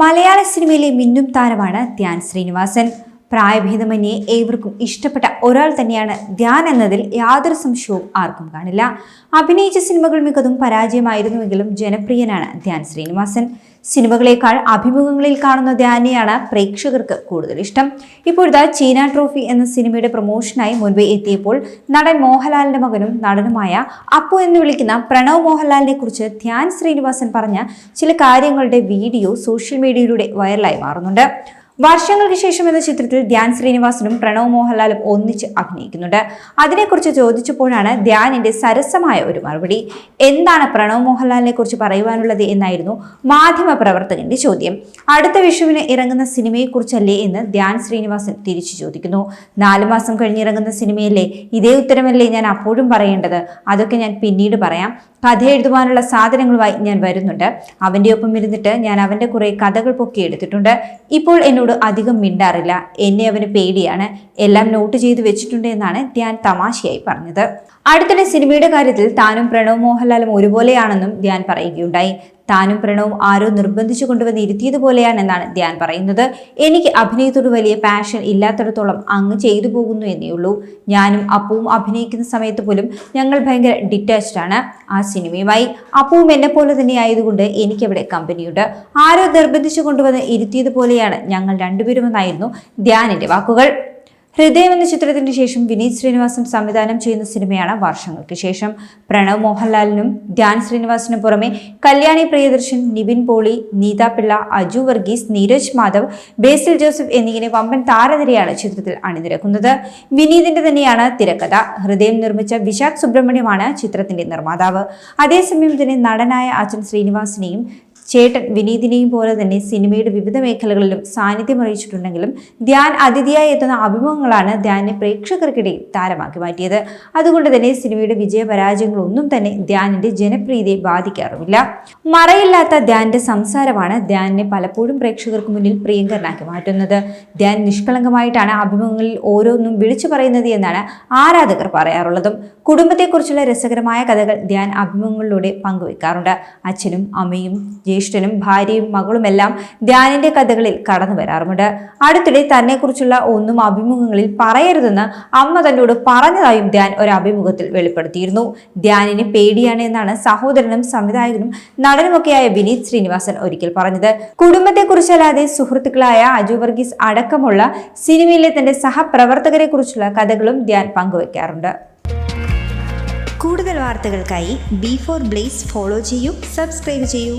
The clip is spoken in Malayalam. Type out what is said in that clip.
മലയാള സിനിമയിലെ മിന്നും താരമാണ് ധ്യാൻ ശ്രീനിവാസൻ. പ്രായഭേദമന്യേ ഏവർക്കും ഇഷ്ടപ്പെട്ട ഒരാൾ തന്നെയാണ് ധ്യാൻ എന്നതിൽ യാതൊരു സംശയവും ആർക്കും കാണില്ല. അഭിനയിച്ച സിനിമകൾ മികതും പരാജയമായിരുന്നുവെങ്കിലും ജനപ്രിയനാണ് ധ്യാൻ ശ്രീനിവാസൻ. സിനിമകളേക്കാൾ അഭിമുഖങ്ങളിൽ കാണുന്ന ധ്യാനെയാണ് പ്രേക്ഷകർക്ക് കൂടുതൽ ഇഷ്ടം. ഇപ്പോഴത്തെ ചീന ട്രോഫി എന്ന സിനിമയുടെ പ്രൊമോഷനായി മുൻപേ എത്തിയപ്പോൾ നടൻ മോഹൻലാലിന്റെ മകനും നടനുമായ അപ്പു എന്ന് വിളിക്കുന്ന പ്രണവ് മോഹൻലാലിനെ കുറിച്ച് ധ്യാൻ ശ്രീനിവാസൻ പറഞ്ഞ ചില കാര്യങ്ങളുടെ വീഡിയോ സോഷ്യൽ മീഡിയയിലൂടെ വൈറലായി മാറുന്നുണ്ട്. വർഷങ്ങൾക്ക് ശേഷം എന്ന ചിത്രത്തിൽ ധ്യാൻ ശ്രീനിവാസനും പ്രണവ് മോഹൻലാലും ഒന്നിച്ച് അഭിനയിക്കുന്നുണ്ട്. അതിനെക്കുറിച്ച് ചോദിച്ചപ്പോഴാണ് ധ്യാനിന്റെ സരസമായ ഒരു മറുപടി. എന്താണ് പ്രണവ് മോഹൻലാലിനെ കുറിച്ച് പറയുവാനുള്ളത് എന്നായിരുന്നു മാധ്യമ പ്രവർത്തകന്റെ ചോദ്യം. അടുത്ത വിഷുവിന് ഇറങ്ങുന്ന സിനിമയെക്കുറിച്ചല്ലേ എന്ന് ധ്യാൻ ശ്രീനിവാസൻ തിരിച്ചു ചോദിക്കുന്നു. നാല് മാസം കഴിഞ്ഞിറങ്ങുന്ന സിനിമയല്ലേ? ഇതേ ഉത്തരമല്ലേ ഞാൻ അപ്പോഴും പറയേണ്ടത്? അതൊക്കെ ഞാൻ പിന്നീട് പറയാം. കഥ എഴുതുവാനുള്ള സാധനങ്ങളുമായി ഞാൻ വരുന്നുണ്ട്. അവന്റെ ഒപ്പം ഇരുന്നിട്ട് ഞാൻ അവന്റെ കുറേ കഥകൾ പൊക്കി എടുത്തിട്ടുണ്ട്. ഇപ്പോൾ എന്നോട് അധികം മിണ്ടാറില്ല. എന്നെ അവന് പേടിയാണ്. എല്ലാം നോട്ട് ചെയ്ത് വെച്ചിട്ടുണ്ട് എന്നാണ് ധ്യാൻ തമാശയായി പറഞ്ഞത്. അടുത്തിടെ സിനിമയുടെ കാര്യത്തിൽ താനും പ്രണവ് മോഹൻലാലും ഒരുപോലെയാണെന്നും ധ്യാൻ പറയുകയുണ്ടായി. താനും പ്രണവും ആരോ നിർബന്ധിച്ചു കൊണ്ടുവന്ന് ഇരുത്തിയതുപോലെയാണെന്നാണ് ധ്യാൻ പറയുന്നത്. എനിക്ക് അഭിനയത്തോട് വലിയ പാഷൻ ഇല്ലാത്തിടത്തോളം അങ്ങ് ചെയ്തു പോകുന്നു എന്നേ ഉള്ളൂ. ഞാനും അപ്പുവും അഭിനയിക്കുന്ന സമയത്ത് പോലും ഞങ്ങൾ ഭയങ്കര ഡിറ്റാച്ച്ഡ് ആണ്. ആ സിനിമയുമായി അപ്പുവും എന്നെ പോലെ തന്നെ ആയതുകൊണ്ട് എനിക്കവിടെ കമ്പനിയുണ്ട്. ആരോ നിർബന്ധിച്ചു കൊണ്ടുവന്ന് ഇരുത്തിയതുപോലെയാണ് ഞങ്ങൾ രണ്ടുപേരുമെന്നായിരുന്നു ധ്യാനിന്റെ വാക്കുകൾ. ഹൃദയം എന്ന ചിത്രത്തിന് ശേഷം വിനീത് ശ്രീനിവാസൻ സംവിധാനം ചെയ്യുന്ന സിനിമയാണ് വർഷങ്ങൾക്ക് ശേഷം. പ്രണവ് മോഹൻലാലിനും ധ്യാൻ ശ്രീനിവാസിനും പുറമെ കല്യാണി പ്രിയദർശൻ നിവിൻ പോളി നീത പിള്ള അജു വർഗീസ് നീരജ് മാധവ് ബേസിൽ ജോസഫ് എന്നിങ്ങനെ വമ്പൻ താരനിരയാണ് ചിത്രത്തിൽ അണിനിരക്കുന്നത്. വിനീതിന്റെ തന്നെയാണ് തിരക്കഥ. ഹൃദയം നിർമ്മിച്ച വിശാഖ് സുബ്രഹ്മണ്യമാണ് ചിത്രത്തിന്റെ നിർമ്മാതാവ്. അതേസമയം തന്നെ നടനായ അച്ഛൻ ശ്രീനിവാസിനെയും ചേട്ടൻ വിനീതിനെയും പോലെ തന്നെ സിനിമയുടെ വിവിധ മേഖലകളിലും സാന്നിധ്യം അറിയിച്ചിട്ടുണ്ടെങ്കിലും ധ്യാൻ അതിഥിയായി എത്തുന്ന അഭിമുഖങ്ങളാണ് ധ്യാനെ പ്രേക്ഷകർക്കിടയിൽ താരമാക്കി മാറ്റിയത്. അതുകൊണ്ട് തന്നെ സിനിമയുടെ വിജയപരാജയങ്ങളൊന്നും തന്നെ ധ്യാനിന്റെ ജനപ്രീതിയെ ബാധിക്കാറുമില്ല. മറയില്ലാത്ത ധ്യാന്റെ സംസാരമാണ് ധ്യാനിനെ പലപ്പോഴും പ്രേക്ഷകർക്ക് മുന്നിൽ പ്രിയങ്കരനാക്കി മാറ്റുന്നത്. ധ്യാൻ നിഷ്കളങ്കമായിട്ടാണ് അഭിമുഖങ്ങളിൽ ഓരോന്നും വിളിച്ചു പറയുന്നത് എന്നാണ് ആരാധകർ പറയാറുള്ളതും. കുടുംബത്തെക്കുറിച്ചുള്ള രസകരമായ കഥകൾ ധ്യാൻ അഭിമുഖങ്ങളിലൂടെ പങ്കുവെക്കാറുണ്ട്. അച്ഛനും അമ്മയും ജ്യേഷ്ഠനും ഭാര്യയും മകളുമെല്ലാം ധ്യാനിന്റെ കഥകളിൽ കടന്നു വരാറുമുണ്ട്. അടുത്തിടെ തന്നെക്കുറിച്ചുള്ള ഒന്നും അഭിമുഖങ്ങളിൽ പറയരുതെന്ന് അമ്മ തന്നോട് പറഞ്ഞതായും ധ്യാൻ ഒരു അഭിമുഖത്തിൽ വെളിപ്പെടുത്തിയിരുന്നു. ധ്യാനിന് പേടിയാണ് എന്നാണ് സഹോദരനും സംവിധായകനും നടനുമൊക്കെയായ വിനീത് ശ്രീനിവാസൻ ഒരിക്കൽ പറഞ്ഞത്. കുടുംബത്തെക്കുറിച്ചല്ലാതെ സുഹൃത്തുക്കളായ അജു വർഗീസ് അടക്കമുള്ള സിനിമയിലെ തന്റെ സഹപ്രവർത്തകരെ കുറിച്ചുള്ള കഥകളും ധ്യാൻ പങ്കുവയ്ക്കാറുണ്ട് കൂടുതൽ വാർത്തകൾക്കായി ബി ഫോർ ബ്ലേസ് ഫോളോ ചെയ്യൂ സബ്സ്ക്രൈബ് ചെയ്യൂ.